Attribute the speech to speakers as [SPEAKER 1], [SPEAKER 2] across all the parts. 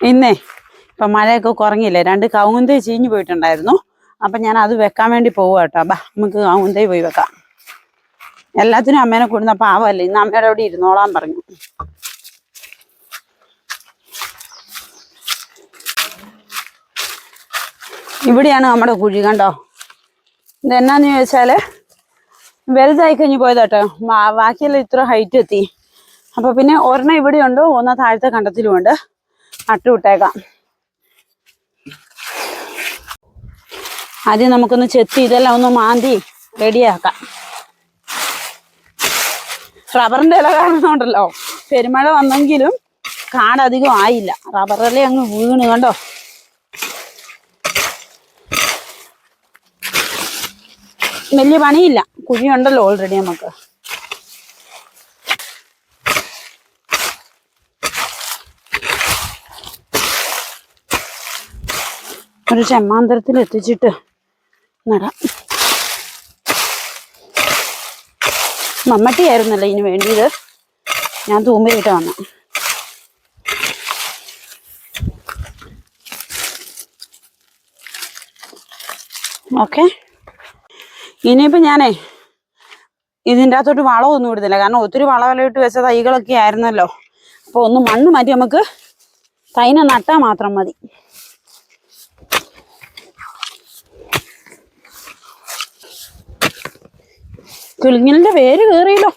[SPEAKER 1] ഇന്നേ ഇപ്പം മഴയൊക്കെ കുറഞ്ഞില്ലേ? രണ്ട് കവുന്തേ ചീഞ്ഞു പോയിട്ടുണ്ടായിരുന്നു. അപ്പം ഞാൻ അത് വെക്കാൻ വേണ്ടി പോവുക കേട്ടോ. ബാ നമുക്ക് കവുന്തേ പോയി വെക്കാം. എല്ലാത്തിനും അമ്മേനെ കൂടുന്ന പാവമല്ലേ ഇന്ന് അമ്മയുടെ അവിടെ ഇരുന്നോളാൻ പറഞ്ഞു. ഇവിടെയാണ് നമ്മുടെ കുഴി കണ്ടോ? ഇതെന്നാന്ന് ചോദിച്ചാൽ വലുതായി കഴിഞ്ഞ് പോയതാട്ടോ ബാക്കിയെല്ലാം ഇത്ര ഹൈറ്റ് എത്തി. അപ്പൊ പിന്നെ ഒരെണ്ണം ഇവിടെ ഉണ്ടോ ഒന്ന് താഴത്തെ കണ്ടത്തിലും ഉണ്ട് നട്ടു വിട്ടേക്കാം ആദ്യം നമുക്കൊന്ന് ചെത്തി ഇതെല്ലാം ഒന്ന് മാന്തി റെഡിയാക്കാം. റബ്ബറിന്റെ ഇല കാണുന്നുണ്ടല്ലോ. പെരുമഴ വന്നെങ്കിലും കാടധികം ആയില്ല. റബ്ബറിലെ അങ്ങ് വീണ് കണ്ടോ? വലിയ പണിയില്ല. കുഴിയുണ്ടല്ലോ ഓൾറെഡി നമുക്ക്. ഒരു ചെമ്മാന്തരത്തിൽ എത്തിച്ചിട്ട് നടാം. മമ്മട്ടിയായിരുന്നല്ലോ ഇതിന് വേണ്ടിയത്. ഞാൻ തൂമ്പിലിട്ട് വന്ന. ഓക്കെ. ഇനിയിപ്പോൾ ഞാനേ ഇതിന്റെ അകത്തോട്ട് വളമൊന്നും ഇടുന്നില്ല. കാരണം ഒത്തിരി വളമെല്ലാം ഇട്ട് വെച്ച തൈകളൊക്കെ ആയിരുന്നല്ലോ. അപ്പോൾ ഒന്ന് മണ്ണ് മാറ്റി നമുക്ക് തൈനെ നട്ടാൽ മാത്രം മതി. കിളിങ്ങലിന്റെ വേര് കേറിയല്ലോ.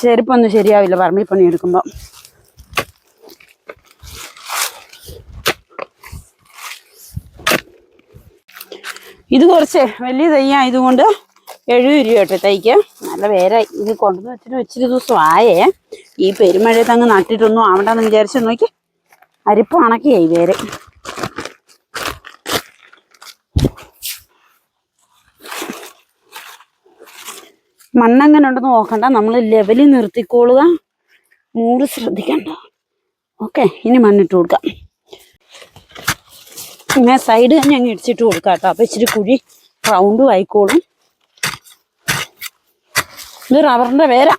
[SPEAKER 1] ചെരുപ്പൊന്നും ശരിയാവില്ല പറമ്പിൽ പണി എടുക്കുമ്പോ. ഇത് കുറച്ച് വലിയ തയ്യായതുകൊണ്ട് എഴുപത് രൂപ കേട്ടോ തൈക്ക്. നല്ല വേരായി. ഇത് കൊണ്ടുവന്ന് വെച്ചിട്ട് ഇച്ചിരി ദിവസം ആയേ. ഈ പെരുമഴയത്ത് അങ്ങ് നട്ടിട്ടൊന്നും ആവണ്ടെന്ന് വിചാരിച്ചു നോക്കി. അരിപ്പ് അണക്കിയായി വേര്. മണ്ണെങ്ങനെ ഉണ്ടെന്ന് നോക്കണ്ട. നമ്മൾ ലെവലിൽ നിർത്തിക്കോളുക. മൂട് ശ്രദ്ധിക്കണ്ട. ഓക്കെ ഇനി മണ്ണിട്ട് കൊടുക്കാം. പിന്നെ സൈഡ് തന്നെ അങ്ങ് ഇടിച്ചിട്ട് കൊടുക്കാം കേട്ടോ. അപ്പം ഇച്ചിരി കുഴി റൗണ്ടും ആയിക്കോളും. ഇത് റബറിന്റെ വേര.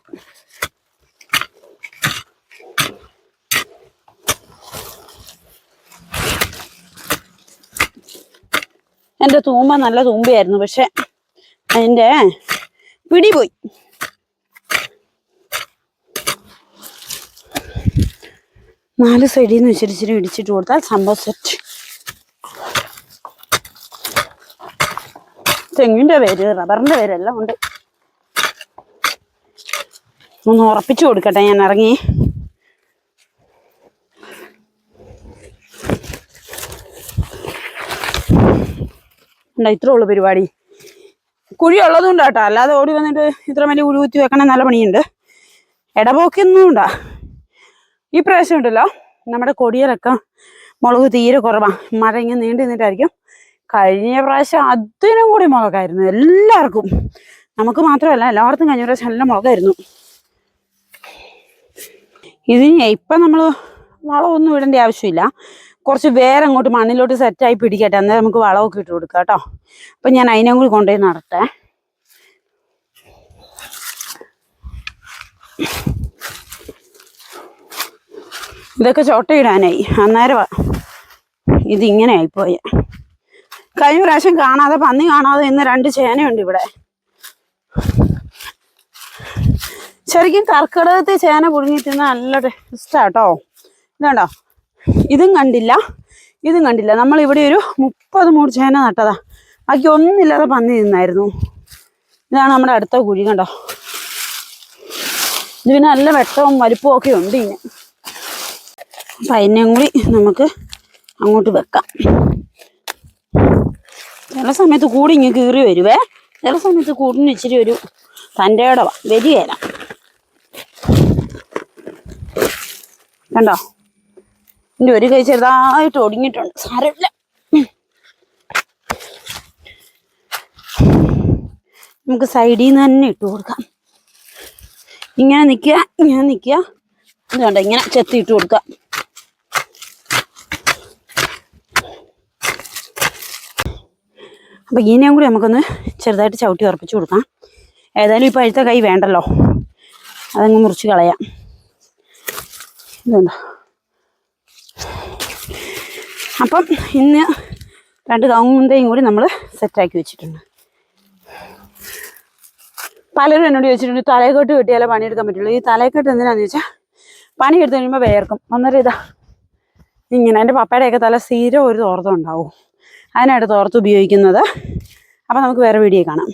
[SPEAKER 1] എന്റെ തൂമ്പ നല്ല തൂമ്പയായിരുന്നു. പക്ഷെ അതിന്റെ പിടി പോയി നാല് സൈഡിൽ നിന്ന് ഇച്ചിരി ഇടിച്ചിട്ട് കൊടുത്താൽ സംഭവം സെറ്റ് തെങ്ങിന്റെ പേര് റബ്ബറിന്റെ പേരെല്ലാം ഉണ്ട്. ഒന്ന് ഉറപ്പിച്ചു കൊടുക്കട്ടെ ഞാൻ ഇറങ്ങി. ഉണ്ടാ ഇത്രേ ഉള്ളൂ പരിപാടി. കുഴി ഉള്ളതുകൊണ്ട് കേട്ടോ അല്ലാതെ ഓടി വന്നിട്ട് ഇത്ര വലിയ കുഴി കുത്തി വെക്കണ നല്ല പണിയുണ്ട്. ഇടപോക്കൊന്നും ഉണ്ടാ ഈ പ്രാവശ്യം ഉണ്ടല്ലോ നമ്മുടെ കൊടിയിലൊക്കെ മുളക് തീരെ കുറവാണ് മഴ ഇങ്ങനെ നീണ്ടു നിന്നിട്ടായിരിക്കും. കഴിഞ്ഞ പ്രാവശ്യം അതിനും കൂടി മുളകായിരുന്നു എല്ലാവർക്കും. നമുക്ക് മാത്രമല്ല എല്ലാവർക്കും കഴിഞ്ഞ പ്രാവശ്യം നല്ല മുളകായിരുന്നു. ഇതിന് ഇപ്പം നമ്മൾ വളമൊന്നും ഇടേണ്ട ആവശ്യമില്ല. കുറച്ച് വേറെ അങ്ങോട്ട് മണ്ണിലോട്ട് സെറ്റായി പിടിക്കട്ടെ. അന്നേരം നമുക്ക് വളമൊക്കെ ഇട്ട് കൊടുക്കാം കേട്ടോ. അപ്പം ഞാൻ അതിനെ കൂടി കൊണ്ടുപോയി നടട്ടെ ഇതൊക്കെ ചോട്ടയിടാനായി അന്നേരമാ ഇതിങ്ങനെ ആയിപ്പോയ. കഴിഞ്ഞ പ്രാവശ്യം കാണാതെ പന്നി കാണാതെ ഇന്ന് രണ്ട് ചേനയുണ്ട് ഇവിടെ. ശരിക്കും കർക്കിടകത്തെ ചേന പുഴുങ്ങി തിന്ന നല്ല ടേസ്റ്റാട്ടോ ഇതുണ്ടോ? ഇതും കണ്ടില്ല ഇതും കണ്ടില്ല. നമ്മൾ ഇവിടെ ഒരു മുപ്പത് മൂട് ചേന നട്ടതാ. ബാക്കി ഒന്നില്ലാതെ പന്നി നിന്നായിരുന്നു. ഇതാണ് നമ്മുടെ അടുത്ത കുഴി കണ്ടോ? ഇത് പിന്നെ നല്ല വെട്ടവും വലുപ്പവും ഒക്കെ ഉണ്ട് ഇനി. അപ്പം അതിനെയും കൂടി നമുക്ക് അങ്ങോട്ട് വെക്കാം. ചില സമയത്ത് കൂടി ഇങ്ങ് കീറി വരുവേ. ചില സമയത്ത് കൂടിന് ഇച്ചിരി ഒരു തന്റെ ഇടവാ വരികയില്ല കണ്ടോ? എന്റെ ഒരു കൈ ചെറുതായിട്ട് ഒടിഞ്ഞിട്ടുണ്ട്. സാരമില്ല. നമുക്ക് സൈഡിൽ നിന്ന് തന്നെ ഇട്ട് കൊടുക്കാം. ഇങ്ങനെ നിൽക്കുക ഇങ്ങനെ നിൽക്കുക. എന്തുകൊണ്ട് ഇങ്ങനെ ചെത്തി ഇട്ട് കൊടുക്കാം അപ്പം ഇതിനെയും കൂടി നമുക്കൊന്ന് ചെറുതായിട്ട് ചവിട്ടി ഉറപ്പിച്ച് കൊടുക്കാം. ഏതായാലും ഈ പഴുത്ത കൈ വേണ്ടല്ലോ. അതങ്ങ് മുറിച്ച് കളയാം. ഇതുണ്ടോ അപ്പം ഇന്ന് രണ്ട് കവുങ്ങുന്തയും കൂടി നമ്മൾ സെറ്റാക്കി വെച്ചിട്ടുണ്ട്. പലരും എന്നോട് ചോദിച്ചിട്ടുണ്ട് തലേക്കോട്ട് കിട്ടിയാലേ പണിയെടുക്കാൻ പറ്റുള്ളൂ. ഈ തലയെക്കെട്ട് എന്തിനാന്ന് ചോദിച്ചാൽ പണിയെടുത്ത് കഴിയുമ്പോൾ വേർക്കും. അന്നേരം ഇതാ ഇങ്ങനെ എന്റെ പപ്പയുടെയൊക്കെ തല സ്ഥിരം ഒരു തോർത്തം ഉണ്ടാവും. അതിനായിട്ട് തോർത്ത് ഉപയോഗിക്കുന്നത്. അപ്പം നമുക്ക് വേറെ വീഡിയോ കാണാം.